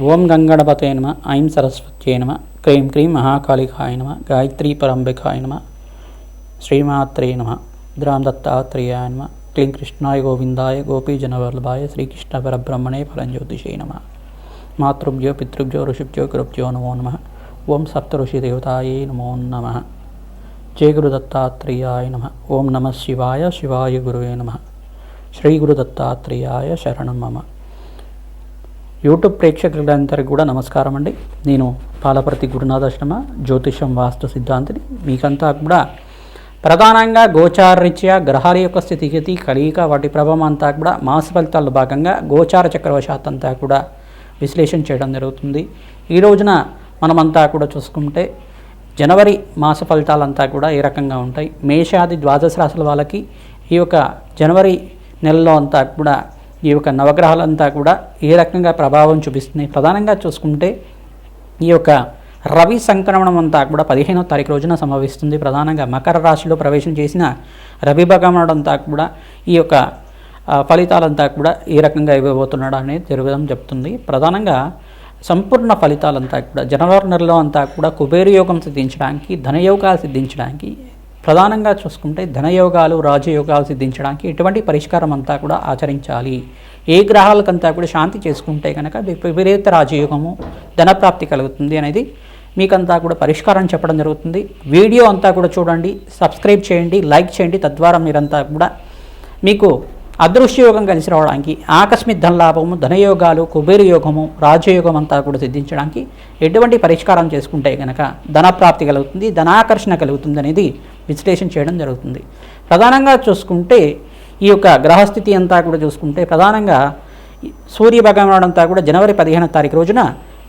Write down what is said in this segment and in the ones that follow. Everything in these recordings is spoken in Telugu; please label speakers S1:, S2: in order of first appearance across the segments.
S1: ఓం గంగణపతే నమ ఐం సరస్వత్యే నమ క్రీం క్రీం మహాకాళికాయ నమ గాయత్రీ పరంబికాయ నమ శ్రీమాత్రే నమ ద్రాం దత్తాత్రేయాయ నమ క్లీం కృష్ణాయ గోవిందాయ గోపీజనవల్లభాయ శ్రీకృష్ణ పరబ్రహ్మణే ఫలంజ్యోతిషే నమ. మాతృభ్యో పితృభ్యో ఋషిభ్యో గురుభ్యో నమో నమ. ఓం సప్తఋషి దేవతాయే నమో. నమ జయ గురుదత్తాత్రేయాయ నమ. ఓం నమ శివాయ శివాయ గురువే నమ. శ్రీ గురుదత్తాత్రేయాయ శరణం మమ. యూట్యూబ్ ప్రేక్షకులందరికీ కూడా నమస్కారం అండి. నేను పాలపర్తి గురునాథాశ్రమ జ్యోతిషం వాస్తు సిద్ధాంతిని. మీకంతా కూడా ప్రధానంగా గోచారరీత్యా గ్రహాల యొక్క స్థితిగతి కలియిక వాటి ప్రభావం అంతా కూడా మాస ఫలితాల్లో భాగంగా గోచార చక్రవశాత్ అంతా కూడా విశ్లేషణ చేయడం జరుగుతుంది. ఈ రోజున మనమంతా కూడా చూసుకుంటే జనవరి మాస ఫలితాలంతా కూడా ఏ రకంగా ఉంటాయి? మేషాది ద్వాదశ రాశుల వాళ్ళకి ఈ యొక్క జనవరి నెలలో అంతా కూడా ఈ యొక్క నవగ్రహాలంతా కూడా ఏ రకంగా ప్రభావం చూపిస్తున్నాయి? ప్రధానంగా చూసుకుంటే ఈ యొక్క రవి సంక్రమణం అంతా కూడా పదిహేనో తారీఖు రోజున సంభవిస్తుంది. ప్రధానంగా మకర రాశిలో ప్రవేశం చేసిన రవి భగవానుడు అంతా కూడా ఈ యొక్క ఫలితాలంతా కూడా ఏ రకంగా ఇవ్వబోతున్నాడు అనేది జరగడం చెప్తుంది. ప్రధానంగా సంపూర్ణ ఫలితాలంతా కూడా జనవరి నెలలో అంతా కూడా కుబేర యోగం సిద్ధించడానికి ధనయోగాలు సిద్ధించడానికి ప్రధానంగా చూసుకుంటే ధనయోగాలు రాజయోగాలు సిద్ధించడానికి ఎటువంటి పరిష్కారం అంతా కూడా ఆచరించాలి. ఏ గ్రహాలకంతా కూడా శాంతి చేసుకుంటే కనుక విపరీత రాజయోగము ధనప్రాప్తి కలుగుతుంది అనేది మీకంతా కూడా పరిష్కారం చెప్పడం జరుగుతుంది. వీడియో అంతా కూడా చూడండి సబ్స్క్రైబ్ చేయండి లైక్ చేయండి తద్వారా మీరంతా కూడా మీకు అదృశ్యయోగం కలిసి రావడానికి ఆకస్మిక ధనలాభము ధనయోగాలు కుబేరు యోగము రాజయోగం అంతా కూడా సిద్ధించడానికి ఎటువంటి పరిష్కారం చేసుకుంటే కనుక ధనప్రాప్తి కలుగుతుంది ధనాకర్షణ కలుగుతుంది అనేది విశ్లేషణ చేయడం జరుగుతుంది. ప్రధానంగా చూసుకుంటే ఈ యొక్క గ్రహస్థితి అంతా కూడా చూసుకుంటే ప్రధానంగా సూర్య భగవానుడు అంతా కూడా జనవరి పదిహేను తారీఖు రోజున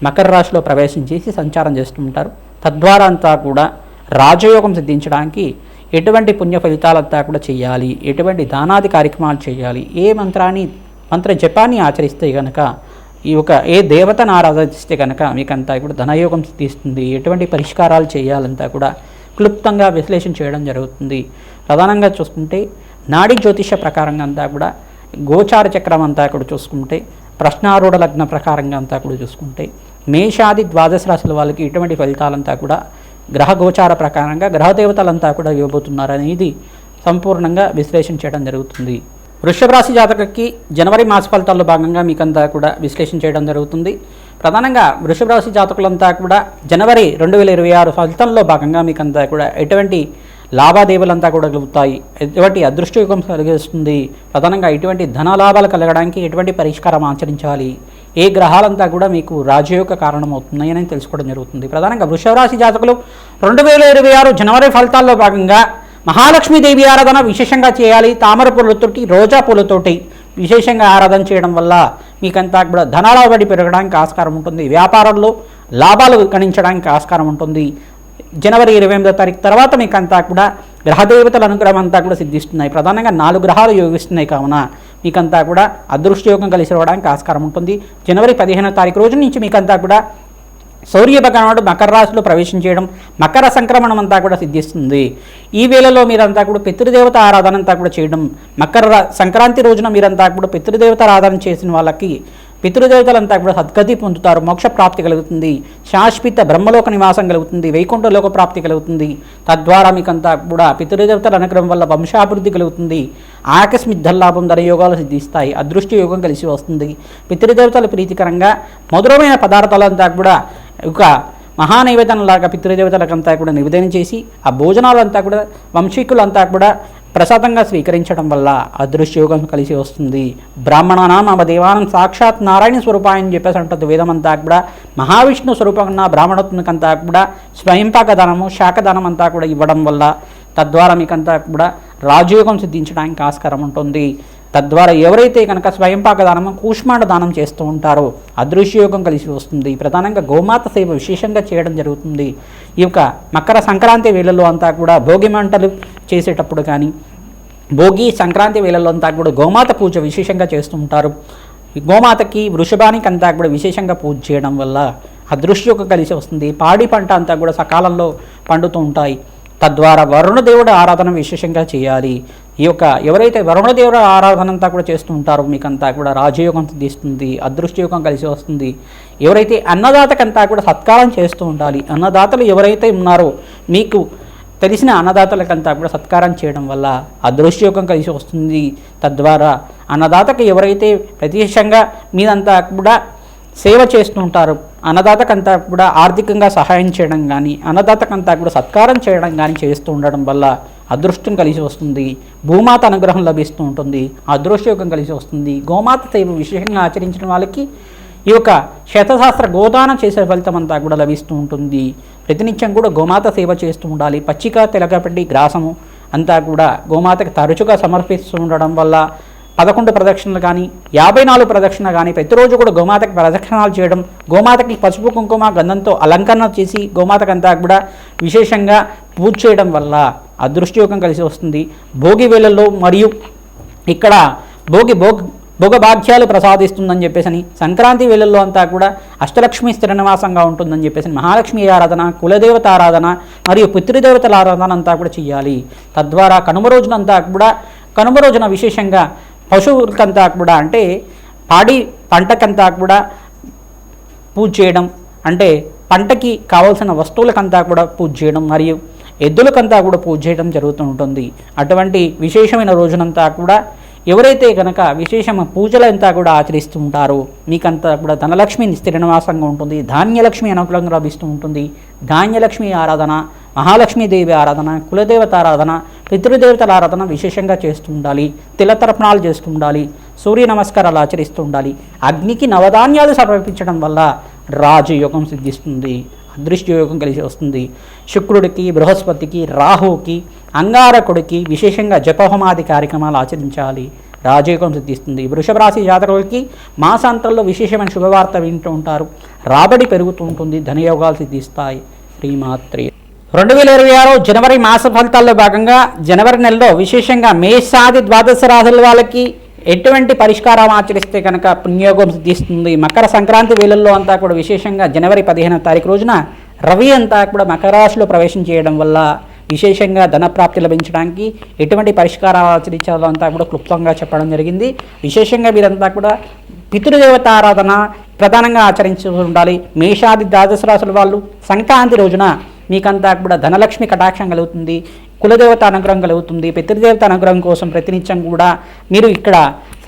S1: మకర రాశిలో ప్రవేశం చేసి సంచారం చేస్తూ ఉంటారు. తద్వారా అంతా కూడా రాజయోగం సిద్ధించడానికి ఎటువంటి పుణ్య ఫలితాలంతా కూడా చేయాలి. ఎటువంటి దానాది కార్యక్రమాలు చేయాలి. ఏ మంత్రాన్ని మంత్ర జపాన్ని ఆచరిస్తే కనుక ఈ యొక్క ఏ దేవతను ఆరాధిస్తే కనుక మీకంతా కూడా ధనయోగం సిద్ధిస్తుంది. ఎటువంటి పరిష్కారాలు చేయాలంతా కూడా క్లుప్తంగా విశ్లేషణ చేయడం జరుగుతుంది. ప్రధానంగా చూసుకుంటే నాడీ జ్యోతిష ప్రకారంగా అంతా కూడా గోచార చక్రం అంతా కూడా చూసుకుంటే ప్రశ్నారూఢ లగ్న ప్రకారంగా అంతా కూడా చూసుకుంటే మేషాది ద్వాదశ రాశుల వాళ్ళకి ఇటువంటి ఫలితాలంతా కూడా గ్రహ గోచార ప్రకారంగా గ్రహ దేవతలంతా కూడా ఇవ్వబోతున్నారు అనేది సంపూర్ణంగా విశ్లేషణ చేయడం జరుగుతుంది. వృషభ రాశి జాతకకి జనవరి మాస ఫలితాల్లో భాగంగా మీకంతా కూడా విశ్లేషణ చేయడం జరుగుతుంది. ప్రధానంగా వృషభ రాశి జాతకులంతా కూడా జనవరి రెండు వేల ఇరవై ఆరు ఫలితంలో భాగంగా మీకు అంతా కూడా ఎటువంటి లావాదేవీలంతా కూడా కలుగుతాయి. ఎటువంటి అదృష్టయుగం కలిగిస్తుంది. ప్రధానంగా ఎటువంటి ధన లాభాలు కలగడానికి ఎటువంటి పరిష్కారం ఆచరించాలి. ఏ గ్రహాలంతా కూడా మీకు రాజయోగ కారణమవుతున్నాయని తెలుసుకోవడం జరుగుతుంది. ప్రధానంగా వృషభరాశి జాతకులు రెండు వేల ఇరవై ఆరు జనవరి ఫలితాల్లో భాగంగా మహాలక్ష్మీదేవి ఆరాధన విశేషంగా చేయాలి. తామర పూలతోటి రోజా పూలతోటి విశేషంగా ఆరాధన చేయడం వల్ల మీకంతా కూడా ధనాలాబడి పెరగడానికి ఆస్కారం ఉంటుంది. వ్యాపారంలో లాభాలు గణించడానికి ఆస్కారం ఉంటుంది. జనవరి ఇరవై ఎనిమిదో తారీఖు తర్వాత మీకంతా కూడా గ్రహదేవతల అనుగ్రహం అంతా కూడా సిద్ధిస్తున్నాయి. ప్రధానంగా నాలుగు గ్రహాలు యోగిస్తున్నాయి కావున మీకంతా కూడా అదృష్టయోగం కలిసి రావడానికి ఆస్కారం ఉంటుంది. జనవరి పదిహేనో తారీఖు రోజు నుంచి మీకంతా కూడా సౌర్య భగవానుడు మకర రాశిలో ప్రవేశం చేయడం మకర సంక్రమణం అంతా కూడా సిద్ధిస్తుంది. ఈ వేళలో మీరంతా కూడా పితృదేవత ఆరాధన అంతా కూడా చేయడం మకర సంక్రాంతి రోజున మీరంతా కూడా పితృదేవత ఆరాధన చేసిన వాళ్ళకి పితృదేవతలంతా కూడా సద్గతి పొందుతారు మోక్ష ప్రాప్తి కలుగుతుంది. శాశ్వత బ్రహ్మలోక నివాసం కలుగుతుంది వైకుంఠలోక ప్రాప్తి కలుగుతుంది. తద్వారా మీకంతా కూడా పితృదేవతల అనుగ్రహం వల్ల వంశాభివృద్ధి కలుగుతుంది. ఆకస్మిక ధనలాభం ధనయోగాలు సిద్ధిస్తాయి అదృష్ట యోగం కలిసి వస్తుంది. పితృదేవతల ప్రీతికరంగా మధురమైన పదార్థాలంతా కూడా ఒక మహానైవేదనలాగా పితృదేవతలకంతా కూడా నివేదన చేసి ఆ భోజనాలంతా కూడా వంశీకులంతా కూడా ప్రసాదంగా స్వీకరించడం వల్ల అదృశ్యయోగం కలిసి వస్తుంది. బ్రాహ్మణానా మమ దేవానం సాక్షాత్ నారాయణ స్వరూపాయని చెప్పేసి అంటుంది వేదమంతా కూడా. మహావిష్ణు స్వరూపంగా బ్రాహ్మణత్వంకంతా కూడా స్వయంపాక దానము శాఖదానం అంతా కూడా ఇవ్వడం వల్ల తద్వారా మీకంతా కూడా రాజయోగం సిద్ధించడానికి ఆస్కారం ఉంటుంది. తద్వారా ఎవరైతే కనుక స్వయంపాక దానం కూష్మాండ దానం చేస్తూ ఉంటారో అదృశ్యయోగం కలిసి వస్తుంది. ప్రధానంగా గోమాత సేవ విశేషంగా చేయడం జరుగుతుంది. ఈ యొక్క మకర సంక్రాంతి వేళల్లో అంతా కూడా భోగి మంటలు చేసేటప్పుడు కానీ భోగి సంక్రాంతి వేళల్లో అంతా కూడా గోమాత పూజ విశేషంగా చేస్తూ ఉంటారు. గోమాతకి వృషభానికి అంతా కూడా విశేషంగా పూజ చేయడం వల్ల అదృశ్యోగం కలిసి వస్తుంది. పాడి పంట అంతా కూడా సకాలంలో పండుతూ ఉంటాయి. తద్వారా వరుణదేవుడు ఆరాధన విశేషంగా చేయాలి. ఈ యొక్క ఎవరైతే వరుణదేవుల ఆరాధన అంతా కూడా చేస్తూ ఉంటారో మీకంతా కూడా రాజయోగం తీస్తుంది అదృష్టయోగం కలిసి వస్తుంది. ఎవరైతే అన్నదాతకంతా కూడా సత్కారం చేస్తూ ఉండాలి అన్నదాతలు ఎవరైతే ఉన్నారో మీకు తెలిసిన అన్నదాతలకంతా కూడా సత్కారం చేయడం వల్ల అదృష్టయోగం కలిసి వస్తుంది. తద్వారా అన్నదాతకు ఎవరైతే ప్రత్యక్షంగా మీదంతా కూడా సేవ చేస్తూ ఉంటారు అన్నదాతకంతా కూడా ఆర్థికంగా సహాయం చేయడం కానీ అన్నదాతకంతా కూడా సత్కారం చేయడం కానీ చేస్తూ ఉండడం వల్ల అదృష్టం కలిసి వస్తుంది భూమాత అనుగ్రహం లభిస్తూ ఉంటుంది అదృష్టయోగం కలిసి వస్తుంది. గోమాత సేవ విశేషంగా ఆచరించిన వాళ్ళకి ఈ యొక్క శతశాస్త్ర గోదానం చేసే ఫలితం అంతా కూడా లభిస్తూ ఉంటుంది. ప్రతినిత్యం కూడా గోమాత సేవ చేస్తూ ఉండాలి. పచ్చిక తెలగపట్టి గ్రాసము అంతా కూడా గోమాతకి తరచుగా సమర్పిస్తూ ఉండడం వల్ల పదకొండు ప్రదక్షిణలు కానీ యాభై నాలుగు ప్రదక్షిణలు కానీ ప్రతిరోజు కూడా గోమాతకి ప్రదక్షిణాలు చేయడం గోమాతకి పసుపు కుంకుమ గంధంతో అలంకరణ చేసి గోమాతకంతా కూడా విశేషంగా పూజ చేయడం వల్ల అదృష్టయోగం కలిసి వస్తుంది. భోగి వేళల్లో మరియు ఇక్కడ భోగి భోగ్ భోగభాగ్యాలు ప్రసాదిస్తుందని చెప్పేసి సంక్రాంతి వేళల్లో అంతా కూడా అష్టలక్ష్మి స్థిరనివాసంగా ఉంటుందని చెప్పేసి మహాలక్ష్మి ఆరాధన కులదేవత ఆరాధన మరియు పితృదేవతల ఆరాధన అంతా కూడా చేయాలి. తద్వారా కనుమ రోజునంతా కూడా కనుమ రోజున విశేషంగా పశువులకంతా కూడా అంటే పాడి పంటకంతా కూడా పూజ చేయడం అంటే పంటకి కావాల్సిన వస్తువులకంతా కూడా పూజ చేయడం మరియు ఎద్దులకంతా కూడా పూజ చేయడం జరుగుతూ ఉంటుంది. అటువంటి విశేషమైన రోజునంతా కూడా ఎవరైతే కనుక విశేషమ పూజలంతా కూడా ఆచరిస్తూ ఉంటారో మీకంతా కూడా ధనలక్ష్మి స్థిరనివాసంగా ఉంటుంది ధాన్యలక్ష్మి అనుకూలంగా లభిస్తూ ఉంటుంది. ధాన్యలక్ష్మి ఆరాధన మహాలక్ష్మీదేవి ఆరాధన కులదేవత ఆరాధన పితృదేవతల ఆరాధన విశేషంగా చేస్తూ ఉండాలి తిలతర్పణాలు చేస్తూ ఉండాలి సూర్య నమస్కారాలు ఆచరిస్తూ ఉండాలి అగ్నికి నవధాన్యాలు సమర్పించడం వల్ల రాజయోగం సిద్ధిస్తుంది అదృష్టయోగం కలిసి వస్తుంది. శుక్రుడికి బృహస్పతికి రాహుకి అంగారకుడికి విశేషంగా జపహోమాది కార్యక్రమాలు ఆచరించాలి. రాజయోగం సిద్ధిస్తుంది. వృషభ రాశి జాతకులకి మాసాంతంలో విశేషమైన శుభవార్త వింటూ ఉంటారు. రాబడి పెరుగుతూ ఉంటుంది. ధనయోగాలు సిద్ధిస్తాయి. శ్రీమాత్రి. రెండు వేల ఇరవై ఆరు జనవరి మాస ఫలితాల్లో భాగంగా జనవరి నెలలో విశేషంగా మేషాది ద్వాదశ రాశుల వాళ్ళకి ఎటువంటి పరిష్కారం ఆచరిస్తే కనుక పుణ్యోగం సిద్ధిస్తుంది. మకర సంక్రాంతి వేళల్లో అంతా కూడా విశేషంగా జనవరి పదిహేనవ తారీఖు రోజున రవి అంతా కూడా మకర రాశిలో ప్రవేశం చేయడం వల్ల విశేషంగా ధన ప్రాప్తి లభించడానికి ఎటువంటి పరిష్కారాలు ఆచరించాలో అంతా కూడా క్లుప్తంగా చెప్పడం జరిగింది. విశేషంగా మీరంతా కూడా పితృదేవత ఆరాధన ప్రధానంగా ఆచరించి ఉండాలి. మేషాది ద్వాదశ రాశుల వాళ్ళు సంక్రాంతి రోజున మీకంతా కూడా ధనలక్ష్మి కటాక్షం కలుగుతుంది కులదేవత అనుగ్రహం కలుగుతుంది పితృదేవత అనుగ్రహం కోసం ప్రతినిత్యం కూడా మీరు ఇక్కడ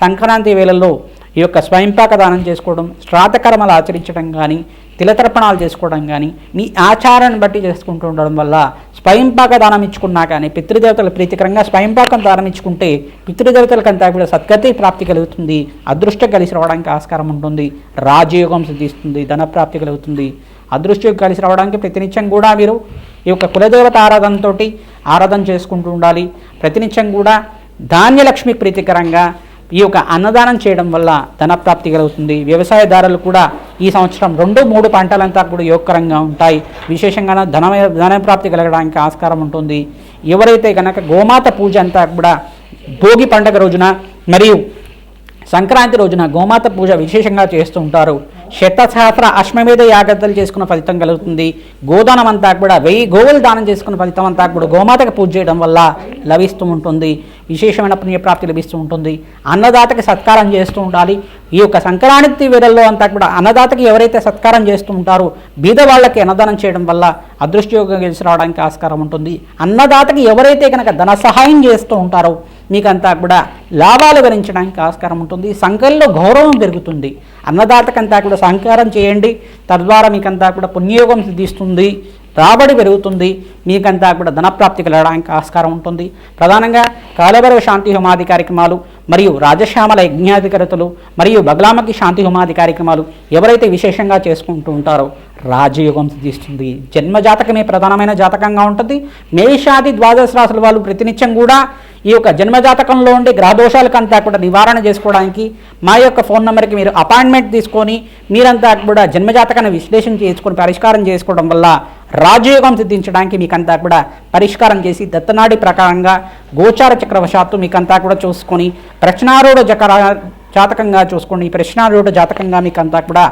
S1: సంక్రాంతి వేళల్లో ఈ యొక్క స్వయంపాక దానం చేసుకోవడం శ్రాతకర్మలు ఆచరించడం కానీ తిలతర్పణాలు చేసుకోవడం కానీ మీ ఆచారాన్ని బట్టి చేసుకుంటూ ఉండడం వల్ల స్వయంపాక దానం ఇచ్చుకున్నా కానీ పితృదేవతలు ప్రీతికరంగా స్వయంపాకం దానం ఇచ్చుకుంటే పితృదేవతలకంతా కూడా సద్గతి ప్రాప్తి కలుగుతుంది అదృష్టం కలిసి రావడానికి ఆస్కారం ఉంటుంది రాజయోగం సిద్ధిస్తుంది ధన ప్రాప్తి కలుగుతుంది. అదృష్టం కలిసి రావడానికి ప్రతినిత్యం కూడా మీరు ఈ యొక్క కులదేవత ఆరాధనతో ఆరాధన చేసుకుంటూ ఉండాలి. ప్రతినిత్యం కూడా ధాన్యలక్ష్మి ప్రీతికరంగా ఈ యొక్క అన్నదానం చేయడం వల్ల ధనప్రాప్తి కలుగుతుంది. వ్యవసాయదారులు కూడా ఈ సంవత్సరం రెండు మూడు పంటలంతా కూడా యోగకరంగా ఉంటాయి. విశేషంగా ధన ధనప్రాప్తి కలగడానికి ఆస్కారం ఉంటుంది. ఎవరైతే కనుక గోమాత పూజ అంతా కూడా భోగి పండగ రోజున మరియు సంక్రాంతి రోజున గోమాత పూజ విశేషంగా చేస్తూ ఉంటారు శతసహస్ర అశ్వమేధ యాగద్దలు చేసుకున్న ఫలితం కలుగుతుంది. గోదానం అంతా కూడా వెయ్యి గోవులు దానం చేసుకున్న ఫలితం అంతా కూడా గోమాతకు పూజ చేయడం వల్ల లభిస్తూ ఉంటుంది. విశేషమైన పుణ్యప్రాప్తి లభిస్తూ ఉంటుంది. అన్నదాతకి సత్కారం చేస్తూ ఉండాలి. ఈ యొక్క సంక్రాంతి వేళల్లో అంతా కూడా అన్నదాతకి ఎవరైతే సత్కారం చేస్తూ ఉంటారో బీద వాళ్ళకి అన్నదానం చేయడం వల్ల అదృష్టయోగం గెలిచి రావడానికి ఆస్కారం ఉంటుంది. అన్నదాతకి ఎవరైతే కనుక ధన సహాయం చేస్తూ ఉంటారో మీకంతా కూడా లాభాలు గణించడానికి ఆస్కారం ఉంటుంది. సంఘంలో గౌరవం పెరుగుతుంది. అన్నదాతకంతా కూడా సహకారం చేయండి. తద్వారా మీకంతా కూడా పుణ్యయోగం సిద్ధిస్తుంది. రాబడి పెరుగుతుంది. మీకంతా కూడా ధనప్రాప్తి కలగడానికి ఆస్కారం ఉంటుంది. ప్రధానంగా కాలభైరవ శాంతి హోమాది కార్యక్రమాలు మరియు రాజశ్యామల యజ్ఞాధికారతలు మరియు బగలామకి శాంతి హోమాది కార్యక్రమాలు ఎవరైతే విశేషంగా చేసుకుంటూ ఉంటారో రాజయోగం సిద్ధిస్తుంది. జన్మ జాతకమే ప్రధానమైన జాతకంగా ఉంటుంది. మేషాది ద్వాదశ రాసుల వాళ్ళు ప్రతినిత్యం కూడా ఈ యొక్క జన్మజాతకంలో ఉండే ఉండే గ్రహదోషాలకంతా కూడా నివారణ చేసుకోవడానికి మా యొక్క ఫోన్ నెంబర్కి మీరు అపాయింట్మెంట్ తీసుకొని మీరంతా కూడా జన్మజాతకాన్ని విశ్లేషణ చేసుకొని పరిష్కారం చేసుకోవడం వల్ల రాజయోగం సిద్ధించడానికి మీకంతా కూడా పరిష్కారం చేసి దత్తనాడి ప్రకారంగా గోచార చక్రవశాత్తు మీకంతా కూడా చూసుకొని ప్రశ్నారూఢ జకర జాతకంగా చూసుకోండి ప్రశ్నారూఢ జాతకంగా మీకంతా కూడా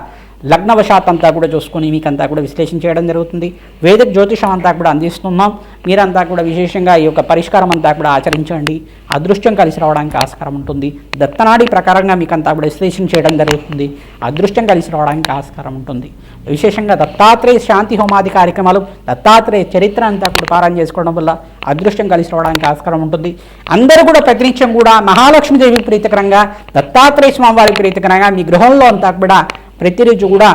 S1: లగ్నవశాత్ అంతా కూడా చూసుకొని మీకంతా కూడా విశ్లేషణ చేయడం జరుగుతుంది. వేదిక జ్యోతిషం అంతా కూడా అందిస్తున్నాం. మీరంతా కూడా విశేషంగా ఈ యొక్క పరిష్కారం అంతా కూడా ఆచరించండి. అదృష్టం కలిసి రావడానికి ఆస్కారం ఉంటుంది. దత్తనాడి ప్రకారంగా మీకు అంతా కూడా విశ్లేషణ చేయడం జరుగుతుంది. అదృష్టం కలిసి రావడానికి ఆస్కారం ఉంటుంది. విశేషంగా దత్తాత్రేయ శాంతి హోమాది కార్యక్రమాలు దత్తాత్రేయ చరిత్ర అంతా కూడా పారాయణ చేసుకోవడం వల్ల అదృష్టం కలిసి రావడానికి ఆస్కారం ఉంటుంది. అందరూ కూడా ప్రతినిత్యం కూడా మహాలక్ష్మీదేవి ప్రీతికరంగా దత్తాత్రేయ స్వామి వారి ప్రీతికరంగా మీ గృహంలో అంతా కూడా ప్రతిరోజు కూడా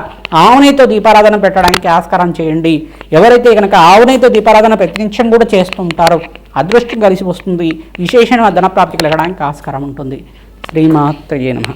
S1: ఆవునేతో దీపారాధన పెట్టడానికి ఆస్కారం చేయండి. ఎవరైతే కనుక ఆవునేతో దీపారాధన ప్రతినిత్యం కూడా చేస్తుంటారో అదృష్టం కలిసి వస్తుంది. విశేషమైన ధనప్రాప్తి కలగడానికి ఆస్కారం ఉంటుంది. శ్రీమాత్రయే నమ.